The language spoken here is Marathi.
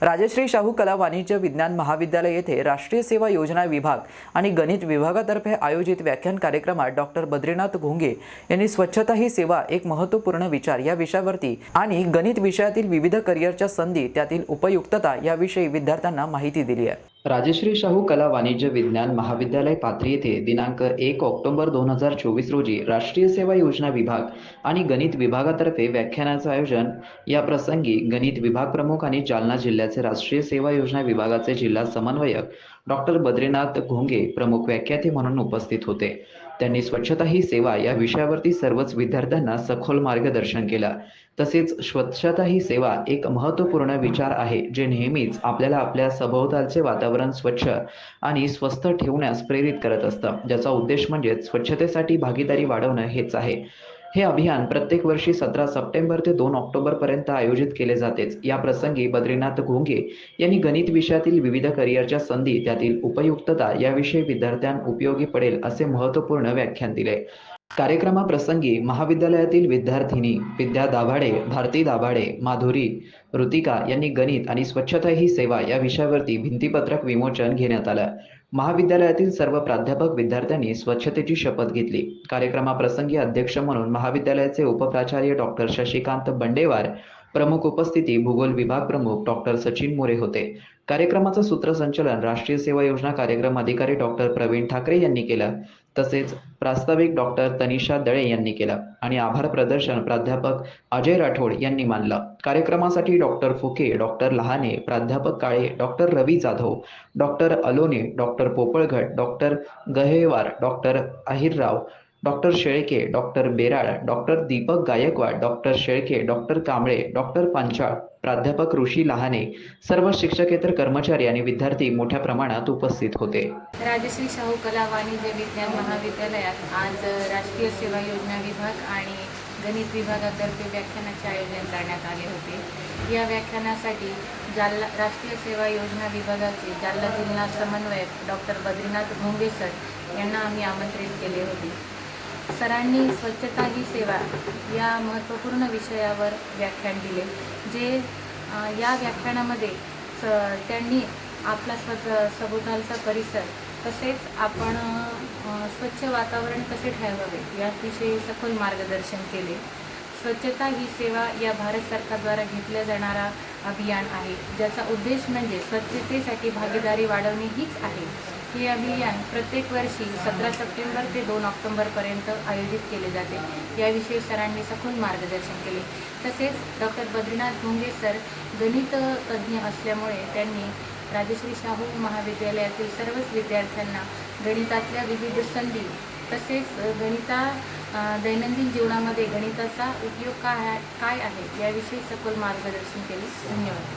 राजश्री शाहू कला वाणिज्य विज्ञान महाविद्यालय येथे राष्ट्रीय सेवा योजना विभाग आणि गणित विभागातर्फे आयोजित व्याख्यान कार्यक्रमात डॉक्टर बद्रीनाथ घोंगे यांनी स्वच्छता ही सेवा एक महत्त्वपूर्ण विचार या विषयावरती आणि गणित विषयातील विविध करिअरच्या संधी त्यातील उपयुक्तता याविषयी विद्यार्थ्यांना माहिती दिली आहे. राजश्री शाहू कला वाणिज्य विज्ञान महाविद्यालय पाथरी येथे दिनांक एक ऑक्टोबर दोन हजार चोवीस रोजी राष्ट्रीय सेवा योजना विभाग आणि गणित विभागातर्फे व्याख्यानाचं आयोजन. या प्रसंगी गणित विभाग प्रमुख आणि जालना जिल्ह्याचे राष्ट्रीय सेवा योजना विभागाचे जिल्हा समन्वयक डॉक्टर बद्रीनाथ घोंगे प्रमुख व्याख्याते म्हणून उपस्थित होते. त्यांनी स्वच्छता ही सेवा या विषयावरती सर्वच विद्यार्थ्यांना सखोल मार्गदर्शन केलं. तसेच स्वच्छता ही सेवा एक महत्त्वपूर्ण विचार आहे जे नेहमीच आपल्याला आपल्या सभोवतालचे वातावरण स्वच्छ आणि स्वस्थ ठेवण्यास प्रेरित करत असतं. ज्याचा उद्देश म्हणजे स्वच्छतेसाठी भागीदारी वाढवणं हेच आहे. हे अभियान प्रत्येक वर्षी सतरा सप्टेंबर ते दोन ऑक्टोबर पर्यंत आयोजित केले जातेच. या प्रसंगी बद्रीनाथ घोंगे यांनी गणित विषयातील विविध करिअरच्या संधी त्यातील उपयुक्तता याविषयी विद्यार्थ्यांना उपयोगी पडेल असे महत्त्वपूर्ण व्याख्यान दिले. कार्यक्रमाप्रसंगी महाविद्यालयातील विद्यार्थिनी विद्या दाभाडे भारती दाभाडे माधुरी ऋतिका यांनी गणित आणि स्वच्छता ही सेवा या विषयावरती भिंतीपत्रक विमोचन घेण्यात आलं. महाविद्यालयातील सर्व प्राध्यापक विद्यार्थ्यांनी स्वच्छतेची शपथ घेतली. कार्यक्रमाप्रसंगी अध्यक्ष म्हणून महाविद्यालयाचे उपप्राचार्य डॉक्टर शशिकांत बंडेवार प्रमुख उपस्थिती भूगोल विभाग प्रमुख डॉक्टर सचिन मोरे होते. कार्यक्रमाचं सूत्रसंचलन राष्ट्रीय सेवा योजना कार्यक्रम अधिकारी डॉक्टर प्रवीण ठाकरे यांनी केलं. तसेच प्रास्ताविक डॉक्टर तनिषा दळे यांनी केलं. आणि आभार प्रदर्शन प्राध्यापक अजय राठोड यांनी मानलं. कार्यक्रमासाठी डॉक्टर फुके डॉक्टर लहाने प्राध्यापक Kale doctor Ravi Jadhav doctor Alone doctor Popalghat doctor Gahewar doctor Ahirrao doctor Shelke doctor Beral doctor Deepak Gaikwad doctor Shelke doctor Kamble doctor Panchal प्राध्यापक ऋषी लहाने सर्व शिक्षकेतर कर्मचारी आणि विद्यार्थी मोठ्या प्रमाणात उपस्थित होते. राजश्री शाहू कला वाणिज्य विज्ञान महाविद्यालयात आज राष्ट्रीय सेवा योजना विभाग आणि गणित विभागातर्फे व्याख्यानाचे आयोजन करण्यात आले होते. या व्याख्यानासाठी जालना राष्ट्रीय सेवा योजना विभागाचे जालना जिल्हा समन्वयक डॉक्टर बद्रीनाथ भोंगेसर यांना आम्ही आमंत्रित केले होते. सरांनी स्वच्छता ही सेवा या महत्त्वपूर्ण विषयावर व्याख्यान दिले जे या व्याख्यानामध्ये स त्यांनी आपला स्व सभोवतालचा परिसर तसेच आपण स्वच्छ वातावरण कसे ठेवावे याविषयी सखोल मार्गदर्शन केले. स्वच्छता ही सेवा या भारत सरकारद्वारा घेतल्या जाणारा अभियान आहे ज्याचा उद्देश म्हणजे स्वच्छतेसाठी भागीदारी वाढवणे हीच आहे. हे अभियान प्रत्येक वर्षी सतरा सप्टेंबर ते दोन ऑक्टोंबरपर्यंत आयोजित केले जाते. याविषयी सरांनी सखोल मार्गदर्शन केले. तसेच डॉक्टर बद्रीनाथ भोंगे सर गणित तज्ज्ञ असल्यामुळे त्यांनी राजश्री शाहू महाविद्यालयातील सर्वच विद्यार्थ्यांना गणितातल्या विविध संधी तसेच गणिता दैनंदिन जीवनामध्ये गणिताचा उपयोग काय काय आहे याविषयी सखोल मार्गदर्शन केले. धन्यवाद.